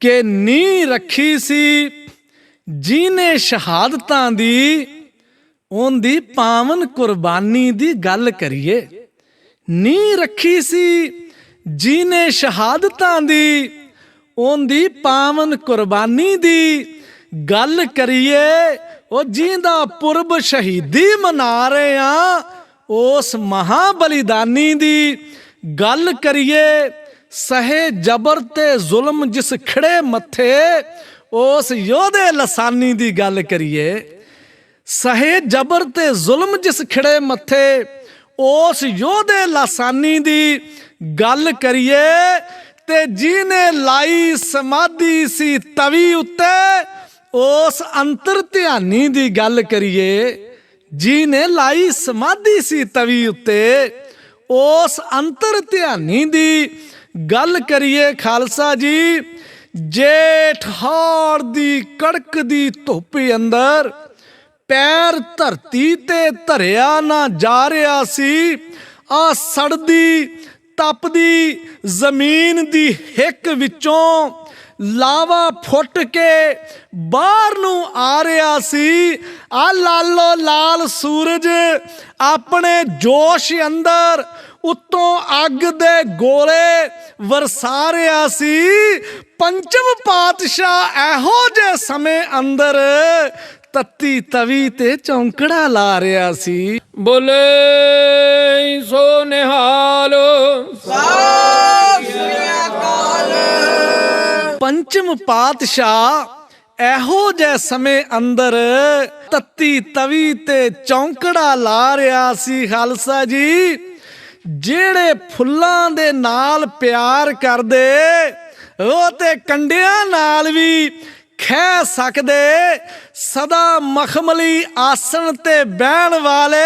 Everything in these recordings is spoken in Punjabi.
ਕਿ ਨੀ ਰੱਖੀ ਸੀ ਜੀਨੇ ਸ਼ਹਾਦਤਾਂ ਦੀ, ਉਹਦੀ ਪਾਵਨ ਕੁਰਬਾਨੀ ਦੀ ਗੱਲ ਕਰੀਏ। ਨੀ ਰੱਖੀ ਸੀ ਜੀਨੇ ਸ਼ਹਾਦਤਾਂ ਦੀ, ਉਹਦੀ ਪਾਵਨ ਕੁਰਬਾਨੀ ਦੀ ਗੱਲ ਕਰੀਏ। ਉਹ ਜਿੰਦਾ ਪੁਰਬ ਸ਼ਹੀਦੀ ਮਨਾ ਰਹੇ ਆ, ਉਸ ਮਹਾ ਬਲੀਦਾਨੀ ਦੀ ਗੱਲ ਕਰੀਏ। ਸਹੇ ਜਬਰ ਤੇ ਜ਼ੁਲਮ ਜਿਸ ਖੜੇ ਮੱਥੇ, ਉਸ ਯੋਧੇ ਲਸਾਨੀ ਦੀ ਗੱਲ ਕਰੀਏ। ਸਹੇ ਜਬਰ ਤੇ ਜ਼ੁਲਮ ਜਿਸ ਖੜੇ ਮੱਥੇ, ਉਸ ਯੋਧੇ ਲਸਾਨੀ ਦੀ ਗੱਲ ਕਰੀਏ ਤੇ ਜੀਨੇ ਲਾਈ ਸਮਾਧੀ ਸੀ ਤਵੀ ਉੱਤੇ, ਉਸ ਅੰਤਰ ਧਿਆਨੀ ਦੀ ਗੱਲ ਕਰੀਏ। ਜੀਨੇ ਲਾਈ ਸਮਾਧੀ ਸੀ ਤਵੀ ਉੱਤੇ, ਉਸ ਅੰਤਰ ਧਿਆਨੀ ਦੀ ਗੱਲ ਕਰੀਏ ਖਾਲਸਾ ਜੀ, ਜੇਠ ਹਾਰ ਦੀ ਕੜਕ ਦੀ ਧੁੱਪ ਅੰਦਰ, ਪੈਰ ਧਰਤੀ ਤੇ ਧਰਿਆ ਨਾ ਜਾ ਰਿਹਾ ਸੀ, ਆ ਸੜਦੀ, ਤਪਦੀ ਜ਼ਮੀਨ ਦੀ ਹਿੱਕ ਵਿੱਚੋਂ ਲਾਵਾ ਫੁੱਟ ਕੇ ਬਾਹਰ ਨੂੰ ਆ ਰਿਹਾ ਸੀ। ਆ ਲਾਲੋ ਲਾਲ ਸੂਰਜ ਆਪਣੇ ਜੋਸ਼ ਅੰਦਰ ਉੱਤੋਂ ਅੱਗ ਦੇ ਗੋਲੇ ਵਰਸਾ ਰਿਹਾ ਸੀ। ਪੰਚਮ ਪਾਤਸ਼ਾਹ ਇਹੋ ਜੇ ਸਮੇਂ ਅੰਦਰ ਤੱਤੀ ਤਵੀ ਤੇ ਚੌਂਕੜਾ ਲਾ ਰਿਹਾ ਸੀ। ਬੋਲੇ ਸੋ ਨਿਹਾਲ। ਪੰਚਮ ਪਾਤਸ਼ਾਹ ਇਹੋ ਜੇ ਸਮੇਂ ਅੰਦਰ ਤੱਤੀ ਤਵੀ ਤੇ ਚੌਂਕੜਾ ਲਾ ਰਿਹਾ ਸੀ। ਖਾਲਸਾ ਜੀ ਜਿਹੜੇ ਫੁੱਲਾਂ ਦੇ ਨਾਲ ਪਿਆਰ ਕਰਦੇ, ਉਹ ਤੇ ਕੰਡਿਆਂ ਨਾਲ ਵੀ ਖਹਿ ਸਕਦੇ। ਸਦਾ ਮਖਮਲੀ ਆਸਣ ਤੇ ਬਹਿਣ ਵਾਲੇ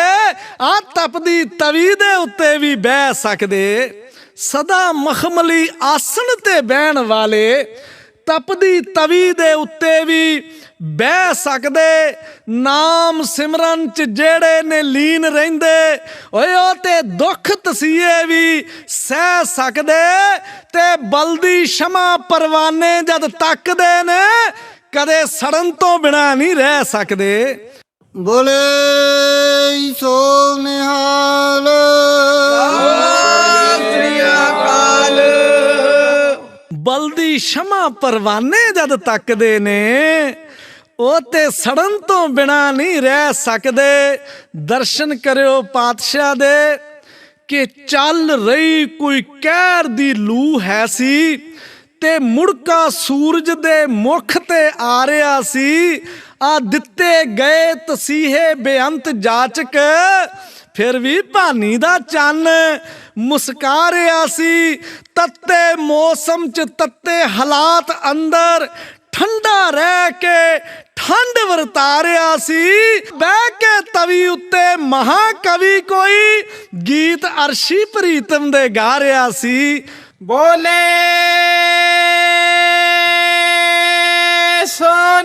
ਆ ਤਪਦੀ ਤਵੀ ਦੇ ਉੱਤੇ ਵੀ ਬਹਿ ਸਕਦੇ। ਸਦਾ ਮਖਮਲੀ ਆਸਣ ਤੇ ਬਹਿਣ ਵਾਲੇ ਤਪਦੀ ਤਵੀ ਦੇ ਉੱਤੇ ਵੀ ਬਹਿ ਸਕਦੇ। ਨਾਮ ਸਿਮਰਨ ਚ ਜਿਹੜੇ ਨੇ ਲੀਨ ਰਹਿੰਦੇ, ਓਏ ਉਹ ਤੇ ਦੁੱਖ ਤਸੀਏ ਵੀ ਸਹਿ ਸਕਦੇ। ਤੇ ਬਲਦੀ ਸ਼ਮਾ ਪਰਵਾਨੇ ਜਦ ਤੱਕਦੇ ਨੇ, ਕਦੇ ਸੜਨ ਤੋਂ ਬਿਨਾ ਨਹੀਂ ਰਹਿ ਸਕਦੇ। ਬੋਲੇ ਸੋ ਨਿਹਾਲ। ਬਲਦੀ ਸ਼ਮਾ ਪਰਵਾਨੇ ਜਦ ਤੱਕਦੇ ਨੇ, ਉਹ ਤੇ ਸੜਨ ਤੋਂ ਬਿਨਾ ਨਹੀਂ ਰਹਿ ਸਕਦੇ। ਦਰਸ਼ਨ ਕਰਿਓ ਪਾਤਸ਼ਾਹ ਦੇ ਕਿ ਚੱਲ ਰਹੀ ਕੋਈ ਕਹਿਰ ਦੀ ਲੂ ਹੈ ਸੀ ਤੇ ਮੁੜਕਾ ਸੂਰਜ ਦੇ ਮੁਖ ਤੇ ਆ ਰਿਹਾ ਸੀ। ਆ ਦਿੱਤੇ ਗਏ ਤਸੀਹੇ ਬੇਅੰਤ ਜਾਚਕ ਫਿਰ ਵੀ ਭਾਨੀ ਦਾ ਚੰਨ ਮੁਸਕਾ ਰਿਹਾ ਸੀ। ਤੱਤੇ ਮੌਸਮ ਚ ਤੱਤੇ ਹਾਲਾਤ ਅੰਦਰ ਠੰਡਾ ਰਹਿ ਕੇ ਠੰਡ ਵਰਤਾ ਰਿਹਾ ਸੀ। ਬਹਿ ਕੇ ਤਵੀ ਉੱਤੇ ਮਹਾਕਵੀ ਕੋਈ ਗੀਤ ਅਰਸ਼ੀ ਪ੍ਰੀਤਮ ਦੇ ਗਾ ਰਿਹਾ ਸੀ। ਬੋਲੇ ਸੋ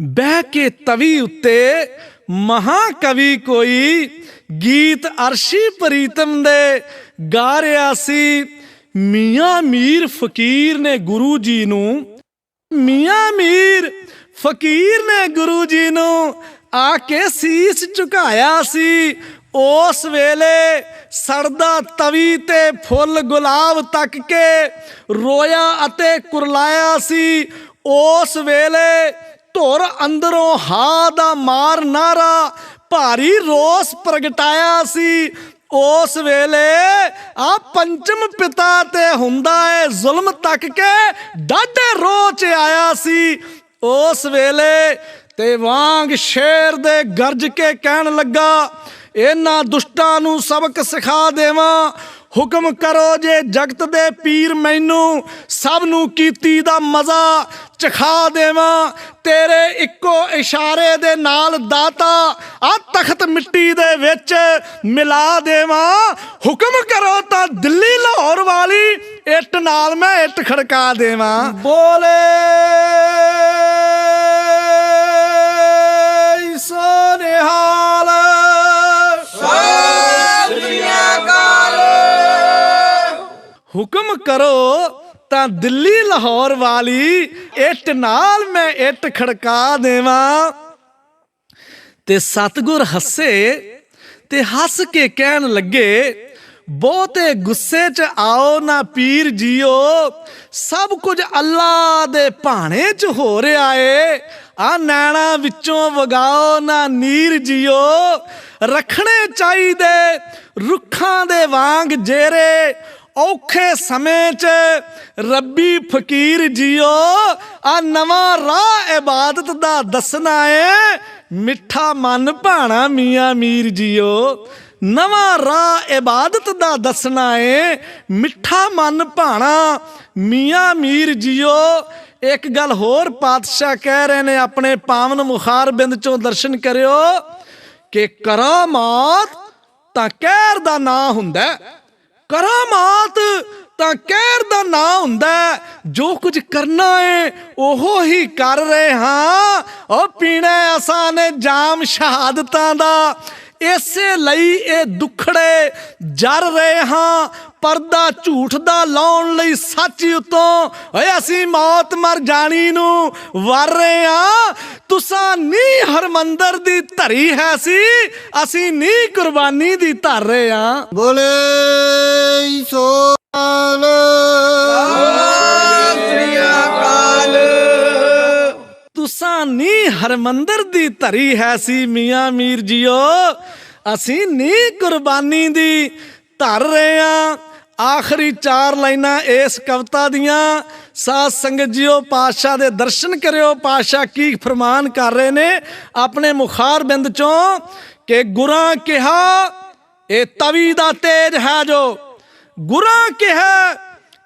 ਬਹਿ ਕੇ ਤਵੀ ਉੱਤੇ ਮਹਾਕਵੀ ਕੋਈ ਗੀਤ ਅਰਸ਼ੀ ਪ੍ਰੀਤਮ ਦੇ ਗਾ ਰਿਹਾ ਸੀ। ਮੀਆਂ ਮੀਰ ਫਕੀਰ ਨੇ ਗੁਰੂ ਜੀ ਨੂੰ, ਮੀਆਂ ਮੀਰ ਫਕੀਰ ਨੇ ਗੁਰੂ ਜੀ ਨੂੰ ਆ ਕੇ ਸੀਸ ਝੁਕਾਇਆ ਸੀ। ਉਸ ਵੇਲੇ ਸੜਦਾ ਤਵੀ ਤੇ ਫੁੱਲ ਗੁਲਾਬ ਤੱਕ ਕੇ ਰੋਇਆ ਅਤੇ ਕੁਰਲਾਇਆ ਸੀ। ਉਸ ਵੇਲੇ ਧੁਰ ਅੰਦਰੋਂ ਹਾ ਦਾ ਮਾਰ ਨਾਰਾ, ਭਾਰੀ ਰੋਸ ਪ੍ਰਗਟਾਇਆ ਸੀ। ਉਸ ਵੇਲੇ ਆ ਪੰਚਮ ਪਿਤਾ ਤੇ ਹੁੰਦਾ ਏ ਜ਼ੁਲਮ ਤੱਕ ਕੇ ਡਾਢੇ ਰੋਹ ਚ ਆਇਆ ਸੀ। ਉਸ ਵੇਲੇ ਤੇ ਵਾਂਗ ਸ਼ੇਰ ਦੇ ਗਰਜ ਕੇ ਕਹਿਣ ਲੱਗਾ, ਇਹਨਾਂ ਦੁਸ਼ਟਾਂ ਨੂੰ ਸਬਕ ਸਿਖਾ ਦੇਵਾਂ ਹੁਕਮ ਕਰੋ ਜੇ ਜਗਤ ਦੇ ਪੀਰ ਮੈਨੂੰ ਸਭ ਨੂੰ ਕੀਤੀ ਦਾ ਮਜ਼ਾ ਚਖਾ ਦੇਵਾਂ, ਤੇਰੇ ਇੱਕੋ ਇਸ਼ਾਰੇ ਦੇ ਨਾਲ ਦਾਤਾ ਆ ਤਖਤ ਮਿੱਟੀ ਦੇ ਵਿੱਚ ਮਿਲਾ ਦੇਵਾਂ। ਹੁਕਮ ਕਰੋ ਤਾਂ ਦਿੱਲੀ ਲਾਹੌਰ ਵਾਲੀ ਇੱਟ ਨਾਲ ਮੈਂ ਇੱਟ ਖੜਕਾ ਦੇਵਾਂ। ਬੋਲੇ ਸੋਨਿਹਾਲ ਹੁਕਮ ਕਰੋ ਤਾਂ ਦਿੱਲੀ ਲਾਹੌਰ ਵਾਲੀ ਇੱਟ ਨਾਲ ਮੈਂ ਇੱਟ ਖੜਕਾ ਦੇਵਾਂ। ਤੇ ਸਤਗੁਰ ਹੱਸੇ ਤੇ ਹੱਸ ਕੇ ਕਹਿਣ ਲੱਗੇ, ਬਹੁਤੇ ਗੁੱਸੇ 'ਚ ਆਓ ਨਾ ਪੀਰ ਜੀਓ, ਸਭ ਕੁਝ ਅੱਲਾ ਦੇ ਭਾਣੇ 'ਚ ਹੋ ਰਿਹਾ ਏ। ਆ ਨੈਣਾ ਵਿੱਚੋਂ ਵਗਾਓ ਨਾ ਨੀਰ ਜੀਓ, ਰੱਖਣੇ ਚਾਹੀਦੇ ਰੁੱਖਾਂ ਦੇ ਵਾਂਗ ਜੇਰੇ ਔਖੇ ਸਮੇਂ 'ਚ ਰੱਬੀ ਫਕੀਰ ਜੀਓ ਆ ਨਵਾਂ ਰਾਹ ਇਬਾਦਤ ਦਾ ਦੱਸਣਾ ਏ। ਮਿੱਠਾ ਮਨ ਭਾਣਾ ਮੀਆਂ ਮੀਰ ਜੀਓ, ਨਵਾਂ ਰਾਹ ਇਬਾਦਤ ਦਾ ਦੱਸਣਾ ਏ। ਮਿੱਠਾ ਮਨ ਭਾਣਾ ਮੀਆਂ ਮੀਰ ਜੀਓ, ਇੱਕ ਗੱਲ ਹੋਰ ਪਾਤਸ਼ਾਹ ਕਹਿ ਰਹੇ ਨੇ ਆਪਣੇ ਪਾਵਨ ਮੁਖਾਰ ਬਿੰਦ ਚੋਂ ਦਰਸ਼ਨ ਕਰਿਓ ਕਿ ਕਰਾਮਾਤ ਤਾਂ ਕਹਿਰ ਦਾ ਨਾਂ ਹੁੰਦਾ ਕਰਾਮਾਤ ਤਾਂ ਕਹਿਰ ਦਾ ਨਾਂ ਹੁੰਦਾ ਜੋ ਕੁਝ ਕਰਨਾ ਏ, ਉਹ ਹੀ ਕਰ ਰਹੇ ਹਾਂ। ਉਹ ਪੀਣਾ ਅਸਾਂ ਨੇ ਜਾਮ ਸ਼ਹਾਦਤਾਂ ਦਾ। ਇਸੇ ਲਈ ਇਹ ਦੁਖੜੇ ਜਰ ਰਹੇ ਹਾਂ, ਪਰਦਾ ਝੂਠ ਦਾ ਲਾਉਣ ਲਈ ਸੱਚ ਉਤੋਂ। ਓਏ ਅਸੀਂ ਮੌਤ ਮਰ ਜਾਣੀ ਨੂੰ ਵਰ ਰਹੇ ਹਾਂ। ਤੁਸਾਂ ਨੀ ਹਰਮੰਦਰ ਦੀ ਧਰੀ ਹੈ ਸੀ, ਅਸੀਂ ਨੀ ਕੁਰਬਾਨੀ ਦੀ ਧਰ ਰਹੇ ਹਾਂ। ਬੋਲੇ ਸੋ ਹਾਲ ਨੀ ਹਰਮੰਦਰ ਦੀ ਧਰੀ ਹੈ ਸੀ ਮੀਆਂ ਮੀਰ ਜੀਓ। ਅਸੀਂ ਨੀ ਕੁਰਬਾਨੀ ਦੀ ਧਰ ਰਹੇ ਆ। ਆਖਰੀ ਚਾਰ ਲਾਈਨਾਂ ਇਸ ਕਵਿਤਾ ਦੀਆਂ। ਸਾਧ ਸੰਗਤ ਜੀਓ, ਪਾਤਸ਼ਾਹ ਦੇ ਦਰਸ਼ਨ ਕਰਿਓ। ਪਾਤਸ਼ਾਹ ਕੀ ਫਰਮਾਨ ਕਰ ਰਹੇ ਨੇ ਆਪਣੇ ਮੁਖਾਰ ਬਿੰਦ ਚੋਂ ਕਿ ਗੁਰਾਂ ਕਿਹਾ ਇਹ ਤਵੀ ਦਾ ਤੇਜ ਹੈ ਜੋ। ਗੁਰਾਂ ਕਿਹਾ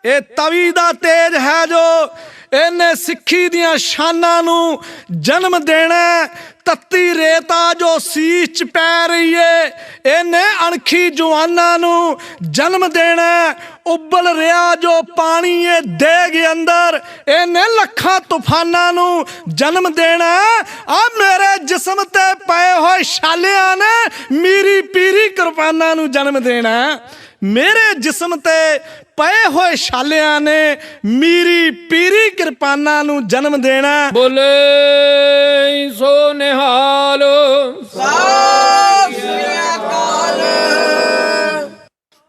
ਇਹ ਤਵੀ ਦਾ ਤੇਜ ਹੈ ਜੋ। ਇਹਨੇ ਸਿੱਖੀ ਦੀਆਂ ਸ਼ਾਨਾਂ ਨੂੰ ਜਨਮ ਦੇਣਾ ਤੱਤੀ ਰੇਤਾ ਜੋ ਸੀਸ ਚ ਪੈ ਰਹੀ ਏ। ਇਹਨੇ ਅਣਖੀ ਜਵਾਨਾਂ ਨੂੰ ਜਨਮ ਦੇਣਾ ਹੈ। ਉੱਬਲ ਰਿਹਾ ਜੋ ਪਾਣੀ ਏ, ਦੇਗ ਅੰਦਰ। ਇਹਨੇ ਲੱਖਾਂ ਤੂਫਾਨਾਂ ਨੂੰ ਜਨਮ ਦੇਣਾ ਆ ਮੇਰੇ ਜਿਸਮ ਤੇ ਪਏ ਹੋਏ ਛਾਲਿਆਂ ਨੇ, ਮੀਰੀ ਪੀਰੀ ਕੁਰਬਾਨਾਂ ਨੂੰ ਜਨਮ ਦੇਣਾ ਮੇਰੇ ਜਿਸਮ ਤੇ ਪਏ ਹੋਏ ਛਾਲਿਆਂ ਨੇ ਮੀਰੀ ਪੀਰੀ ਕਿਰਪਾਨਾਂ ਨੂੰ ਜਨਮ ਦੇਣਾ। ਬੋਲੇ ਸੋ ਨਿਹਾਲ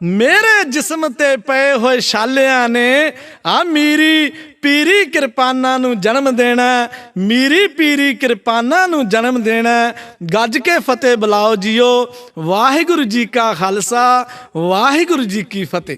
ਮੇਰੇ ਜਿਸਮ ਤੇ ਪਏ ਹੋਏ ਛਾਲਿਆਂ ਨੇ, ਆ ਮੀਰੀ ਪੀਰੀ ਕਿਰਪਾਨਾਂ ਨੂੰ ਜਨਮ ਦੇਣਾ, ਮੀਰੀ ਪੀਰੀ ਕਿਰਪਾਨਾਂ ਨੂੰ ਜਨਮ ਦੇਣਾ। ਗੱਜ ਕੇ ਫਤਿਹ ਬੁਲਾਓ ਜੀਓ, ਵਾਹਿਗੁਰੂ ਜੀ ਕਾ ਖਾਲਸਾ, ਵਾਹਿਗੁਰੂ ਜੀ ਕੀ ਫਤਿਹ।